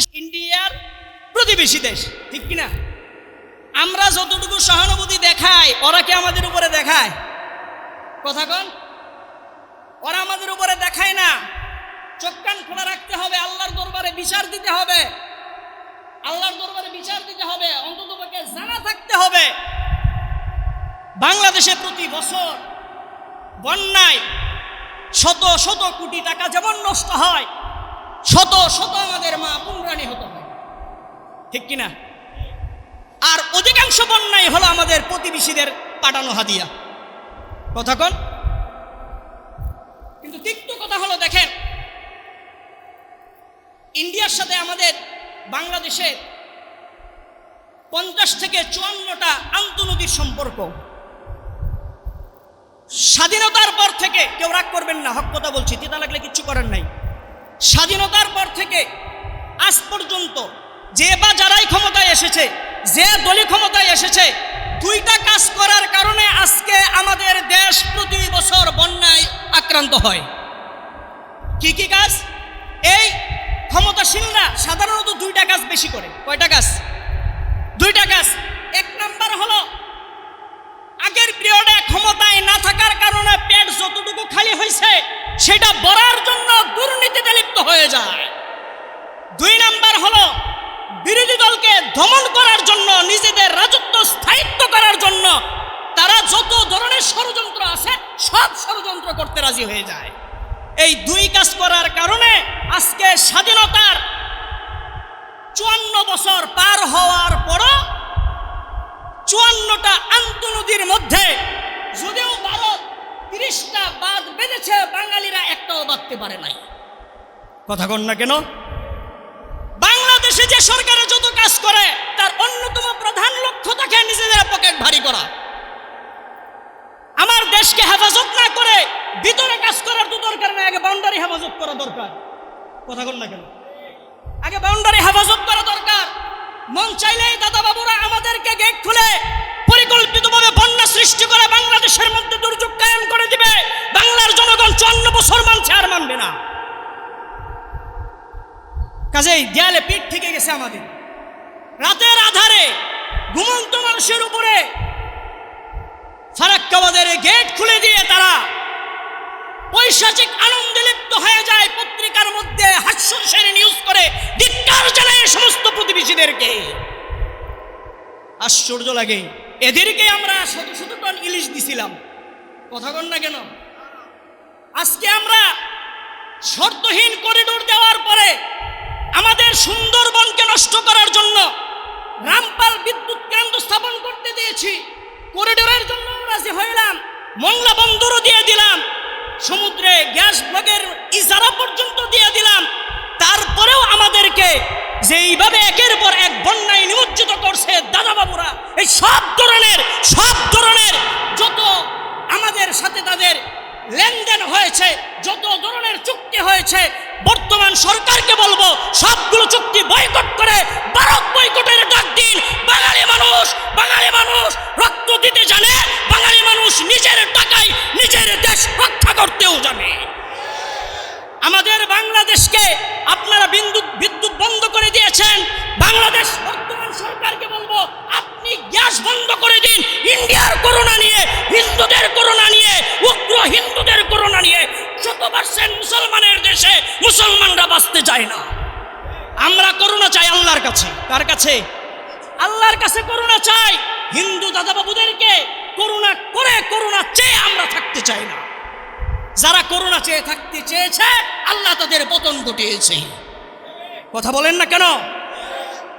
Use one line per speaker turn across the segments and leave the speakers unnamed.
বাংলাদেশ ইন্ডিয়ার প্রতিবেশী দেশ, ঠিক কিনা? আমরা যতটুকু সহানুভূতি দেখাই, ওরা কি আমাদের উপরে দেখায়? কথা কন। ওরা আমাদের উপরে দেখায় না। চোখ কান খোলা রাখতে হবে, আল্লাহর দরবারে বিচার দিতে হবে। আল্লাহর দরবারে বিচার দিতে হবে, অন্তত জানা থাকতে হবে। বাংলাদেশে প্রতি বছর বন্যায় শত শত কোটি টাকা যেমন নষ্ট হয় শত শত আমাদের মা পুনরানি হতে হয়। ঠিক কিনা? আর অধিকাংশ বন্যায় হলো আমাদের প্রতিবেশীদের পাঠানো হাদিয়া। কথা কন। কিন্তু তিক্ত কথা হলো দেখেন, ইন্ডিয়ার সাথে আমাদের বাংলাদেশে পঞ্চাশ থেকে চুয়ান্নটা আন্তনদীর সম্পর্ক। স্বাধীনতার পর থেকে কেউ রাগ করবেন না, হক কথা বলছি, তিতা লাগলে কিচ্ছু করেন নাই। স্বাধীনতার পর থেকে আজ পর্যন্ত যে বা যারাই ক্ষমতায় এসেছে, যে দলীয় ক্ষমতায় এসেছে, দুইটা কাজ করার কারণে আজকে আমাদের দেশ প্রতি বছর বন্যায় আক্রান্ত হয়। কি কি কাজ? এই ক্ষমতাসীনরা সাধারণত দুইটা কাজ বেশি করে। কয়টা কাজ? দুইটা কাজ। এক নাম্বার হলো, আগের পিরিয়ডে ক্ষমতায় না থাকার কারণে পেট যতটুকু খালি হয়েছে, সেটা বড়ার জন্য দুর্নীতিতে হয়ে যায়। দুই নাম্বার হলো, বিরোধী দলকে দমন করার জন্য, নিজেদের রাজত্ব স্থায়িত্ব করার জন্য তারা যত ধরনের ষড়যন্ত্র আছে, সব ষড়যন্ত্র করতে রাজি হয়ে যায়। এই দুই কাজ করার কারণে আজকে স্বাধীনতার চুয়ান্ন বছর পার হওয়ার পরও চুয়ান্নটা আন্তনদীর মধ্যে যদিও ভারত তিরিশটা বাদ বেঁধেছে, বাঙালিরা একটাও বাঁধতে পারে নাই। কথা কন না কেন? বাংলাদেশে যে সরকারের যত কাজ করে, তার অন্যতম প্রধান লক্ষ্য থাকে নিজেদের পকেট ভারী করা। আমার দেশকে হেফাজত না করে ভিতরে কাজ করার তো দরকার নেই, আগে বাউন্ডারি হেফাজত করা দরকার। কথা কন না কেন? আগে বাউন্ডারি হেফাজত করা দরকার। মন চাইলেই দাদা বাবুরা আমাদেরকে গেট খুলে পরিকল্পিতভাবে বন্যা সৃষ্টি করে বাংলাদেশের মধ্যে দুর্যোগ কায়েম করে দিবে। বাংলার জনগণ চুয়ান্ন বছর মানছে আর মানবে না। কাজেই দেয়ালে পিঠ থেকে গেছে আমাদের। রাতের আধারে ঘুমন্ত মানুষের উপরে ফারাক্কাবাদের গেট খুলে দিয়ে তারা পৈশাচিক আনন্দে লিপ্ত হয়ে যায় পত্রিকার মধ্যে হাস্যসের নিউজ করে, ধিক্কার জানায় সমস্ত প্রতিবেশীদেরকে। আশ্চর্য লাগে, এদেরকে আমরা শত শত টন ইলিশ দিছিলাম। কথা কন না কেন? আজকে আমরা শর্তহীন করিডোর দেওয়ার পরে আমাদের সুন্দরবনকে নষ্ট করার জন্য রামপাল বিদ্যুৎ কেন্দ্র স্থাপন করতে দিয়েছি। করিডোরের জন্য রাজি হইলাম। মংলা বন্দরও দিয়ে দিলাম। সমুদ্রে গ্যাস ব্লকের ইজারা পর্যন্ত দিয়ে দিলাম। তারপরেও আমাদেরকে যেইভাবে একের পর এক বন্যায় নিমজ্জিত করছে দাদা বাবুরা এই সব ধরনের সব ধরনের যত আমাদের সাথে তাদের লেনদেন হয়েছে, যত ধরনের চুক্তি হয়েছে বর্তমান সরকারকে বলব, সবগুলো চুক্তি বয়কট করে ভারত বয়কটের ডাক দিন। বাঙালি মানুষ বাঙালি মানুষ রক্ত দিতে জানে, বাঙালি মানুষ নিজের টাকায় নিজের দেশ রক্ষা করতেও জানে। আমাদের বাংলাদেশকে আপনারা বিদ্যুৎ বিদ্যুৎ বন্ধ করে দিয়েছেন। বাংলাদেশ গ্যাস বন্ধ করে দিন। ইন্ডিয়ার করোনা নিয়ে, হিন্দুদের করোনা নিয়ে, উগ্র হিন্দুদের করোনা নিয়ে শত পার্সেন্ট মুসলমানের দেশে মুসলমানরা বাঁচতে চায় না। আমরা করোনা চাই আল্লাহর কাছে। কার কাছে? আল্লাহর কাছে করোনা চাই। হিন্দু দাদাবাবুদেরকে করোনা করে করোনা চেয়ে আমরা থাকতে চাই না। যারা করোনা চেয়ে থাকতে চেয়েছে, আল্লাহ তাদের পতন ঘটিয়েছে। কথা বলেন না কেন?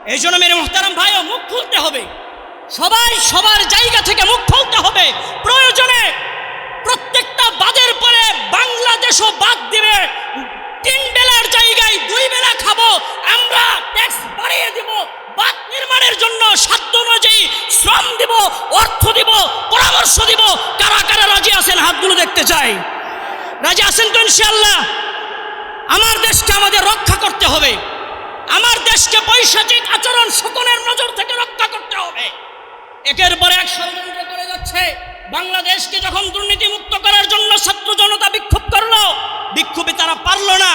এই জন্য মেরে মোহতারাম ভাইও মুখ খুলতে হবে। সবাই সবার জায়গা থেকে মুখ খুলতে হবে। প্রয়োজনে প্রত্যেকটা বাদের পরে বাংলাদেশও বাদ দিবে। তিন বেলার জায়গায় দুই বেলা খাব, আমরা ট্যাক্স বাড়িয়ে দিব বাদ নির্মাণের জন্য সাধ্য অনুযায়ী শ্রম দিব, অর্থ দিব, পরামর্শ দিব। কারা কারা রাজি আছেন? হাতগুলো দেখতে চাই। রাজি আছেন তো ইনশাল্লাহ আমার দেশকে আমাদের রক্ষা করতে হবে। আমার দেশকে বৈশাচিক আচরণ শকুনের নজর থেকে রক্ষা করতে হবে। একের পর এক ষড়যন্ত্র করে যাচ্ছে। বাংলাদেশকে যখন দুর্নীতি মুক্ত করার জন্য ছাত্র জনতা বিক্ষোভ করল, বিক্ষোভে তারা পারল না।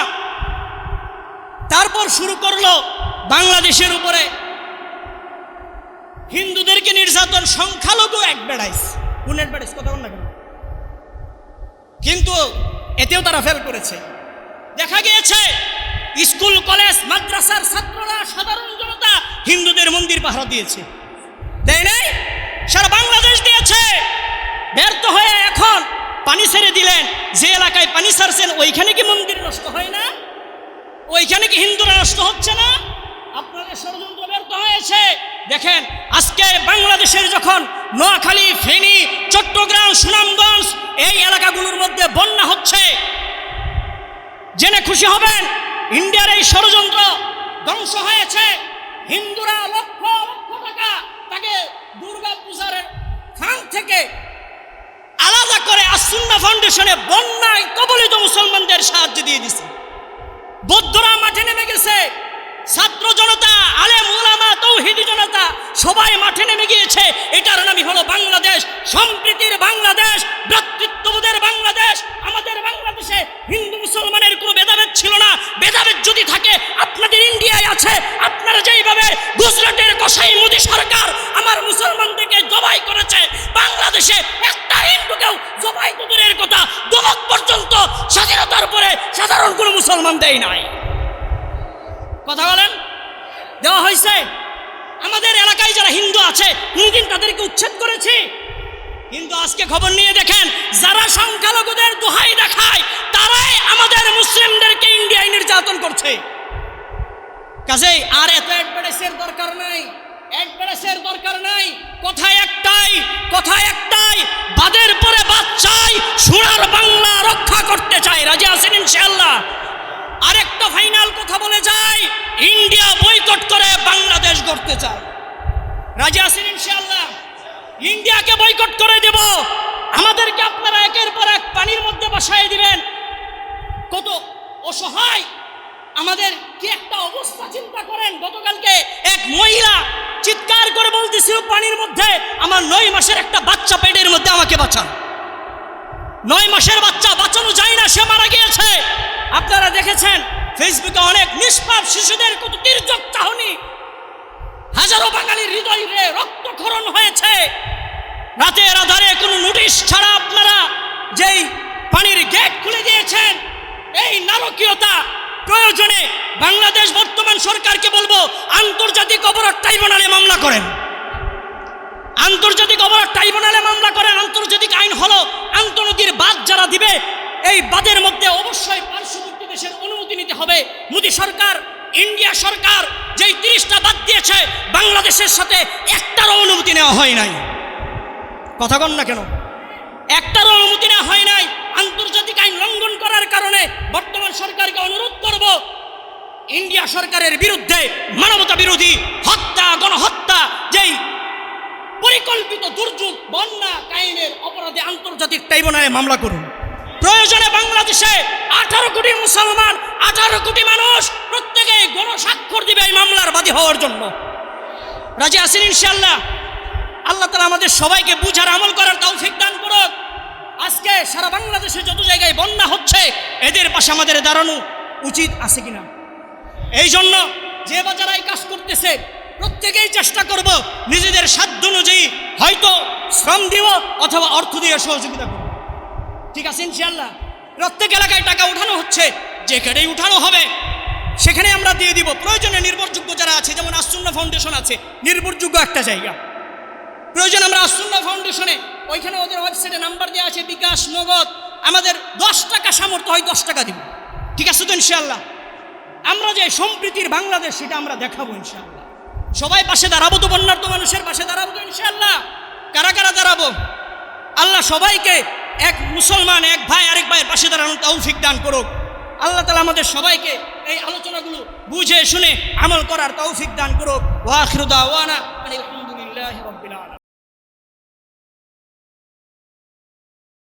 তারপর শুরু করল বাংলাদেশের উপরে। হিন্দুদেরকে নির্যাতন সংখ্যালঘু এক বেড়াইস। কোন এক বেড়াইস? কথা না কেন? কিন্তু এতেও তারা ফেল করেছে। দেখা গিয়েছে, স্কুল, কলেজ, মাদ্রাসার ছাত্ররা সাধারণ জনতা হিন্দুদের মন্দির পাহারা দিয়েছে। দেয় নাই? সারা বাংলাদেশ দিয়েছে। ব্যর্থ হয়ে এখন পানি ছেড়ে দিলেন। যে এলাকায় পানি ছাড়ছেন, ওইখানে কি মন্দির নষ্ট হয় না? ওইখানে কি হিন্দুরা নষ্ট হচ্ছে না? আপনাদের ষড়যন্ত্র ব্যর্থ হয়েছে। দেখেন, আজকে বাংলাদেশের যখন নোয়াখালী, ফেনী, চট্টগ্রাম, সুনামগঞ্জ এই এলাকাগুলোর মধ্যে বন্যা হচ্ছে, জেনে খুশি হবেন, ইন্ডিয়ার এই ষড়যন্ত্র ধ্বংস হয়েছে। হিন্দুরা লক্ষ টাকা তাকে দুর্গা পূজার থেকে আলাদা করে আসুন্না ফাউন্ডেশনে বন্যায় কবলিত মুসলমানদের সাহায্য দিয়ে দিছে। বৌদ্ধরা মাঠে নেমে গেছে। ছাত্র জনতা, আলেম ওলামা তৌহিদি জনতা সবাই মাঠে নেমে জবাই করেছে। বাংলাদেশে একটা হিন্দুকেও জবাই তো দূরের কথা দমক পর্যন্ত স্বাধীনতার পরে সাধারণ কোনো মুসলমান দেয় নাই। কথা বলেন? দেওয়া হয়েছে। আমাদের এলাকায় যারা হিন্দু আছে কোনদিন তাদেরকে উচ্ছেদ করেছি। কিন্তু আজকে খবর নিয়ে দেখেন, যারা সংখ্যালঘুদের দোহাই দেখায়, তারাই আমাদের মুসলিমদেরকে ইন্ডিয়ায় নির্যাতন করছে। কাজেই আর এত অ্যাডভার্টাইসের দরকার নাই। অ্যাডভার্টাইসের দরকার নাই কথা একটাই কথা একটাই, বাদের পরে বাদ সোনার বাংলা রক্ষা করতে চাই রাজি আছেন ইনশাআল্লাহ? আরেকটা ফাইনাল কথা বলে যাই, ইন্ডিয়া বয়কট করে বাংলাদেশ গড়তে চায়। রাজি আছেন ইনশাআল্লাহ? ইন্ডিয়াকে বয়কট করে দেব। আমাদেরকে আপনারা একের পর এক পানির মধ্যে বসায় দিবেন। কত অসহায় আমাদের কি একটা অবস্থা চিন্তা করেন? গতকালকে এক মহিলা চিৎকার করে বলতেছিল পানির মধ্যে, আমার নয় মাসের একটা বাচ্চা পেটের মধ্যে আমাকে বাঁচান। নয় মাসের বাচ্চা বাঁচানো যায় না, সে মারা গিয়েছে। আপনারা দেখেছেন, ফেসবুকে অনেক নিষ্পাপ শিশুদের কত তির্যক চাহনি। হাজারো বাঙালির হৃদয়ে রক্তক্ষরণ হয়েছে। রাতের আধারে কোনো নোটিশ ছাড়া আপনারা যেই পানির গেট খুলে দিয়েছেন, এই নারকীয়তা প্রয়োজনে বাংলাদেশ বর্তমান সরকারকে বলব, আন্তর্জাতিক অপরাধ ট্রাইব্যুনালে মামলা করেন। আন্তর্জাতিক অপরাধ ট্রাইব্যুনালে মামলা করেন, আন্তর্জাতিক আইন হলো আন্তনদীর বাদ যারা দিবে, এই বাদের মধ্যে অবশ্যই পার্শ্ববর্তী দেশের অনুমতি নিতে হবে। মোদী সরকার, ইন্ডিয়া সরকার যেই তিরিশটা বাদ দিয়েছে, বাংলাদেশের সাথে একটারও অনুমতি নেওয়া হয় নাই। কথা কন না কেন? একটারও অনুমতি নেওয়া হয় নাই। আন্তর্জাতিক আইন লঙ্ঘন করার কারণে বর্তমান সরকারকে অনুরোধ ইন্ডিয়া সরকারের বিরুদ্ধে মানবতা বিরোধী হত্যা, গণহত্যা, যেই পরিকল্পিত দুর্যোগ, বন্যা কাহিনের অপরাধে আন্তর্জাতিক ট্রাইব্যুনালে মামলা করুন। প্রয়োজনে বাংলাদেশে আঠারো কোটি মুসলমান, আঠারো কোটি মানুষ প্রত্যেকে গণস্বাক্ষর দিবে এই মামলার বাদী হওয়ার জন্য। রাজি আসেন ইনশাল্লাহ আল্লাহ তালা আমাদের সবাইকে বুঝার, আমল করার তৌফিক দান করুক। আজকে সারা বাংলাদেশে যত জায়গায় বন্যা হচ্ছে, এদের পাশে আমাদের দাঁড়ানো উচিত আছে কিনা? এই জন্য যে বাজারাই কাজ করতেছে, প্রত্যেকেই চেষ্টা করব নিজেদের সাধ্য অনুযায়ী হয়তো শ্রম দিব অথবা অর্থ দিয়ে সহযোগিতা করব। ঠিক আছে ইনশাল্লাহ প্রত্যেক এলাকায় টাকা উঠানো হচ্ছে, যেখানেই উঠানো হবে সেখানে আমরা দিয়ে দিব। প্রয়োজনে নির্ভরযোগ্য যারা আছে, যেমন আসুন্না ফাউন্ডেশন আছে, নির্ভরযোগ্য একটা জায়গা। প্রয়োজন আমরা আসুন্না ফাউন্ডেশনে, ওইখানে ওদের ওয়েবসাইটে নাম্বার দেওয়া আছে, বিকাশ, নগদ, আমাদের দশ টাকা সামর্থ্য হয় দশ টাকা দিব। ঠিক আছে তো ইনশাল্লাহ আমরা যে সম্প্রীতির বাংলাদেশ, সেটা আমরা দেখাবো ইনশাল্লাহ সবাই পাশে দাঁড়াবো তো বন্যার্থ মানুষের পাশে দাঁড়াবো তো ইনশাল্লাহ কারা কারা দাঁড়াবো? আল্লাহ সবাইকে এক মুসলমান, এক ভাই, আরেক ভাইয়ের পাশে দাঁড়ানোর তৌফিক দান করুক। আল্লাহ তালা আমাদের সবাইকে এই আলোচনাগুলো বুঝে শুনে আমল করার তৌফিক দান করুক। ওয়াখিরুদা ওয়ানা আলহামদুলিল্লাহ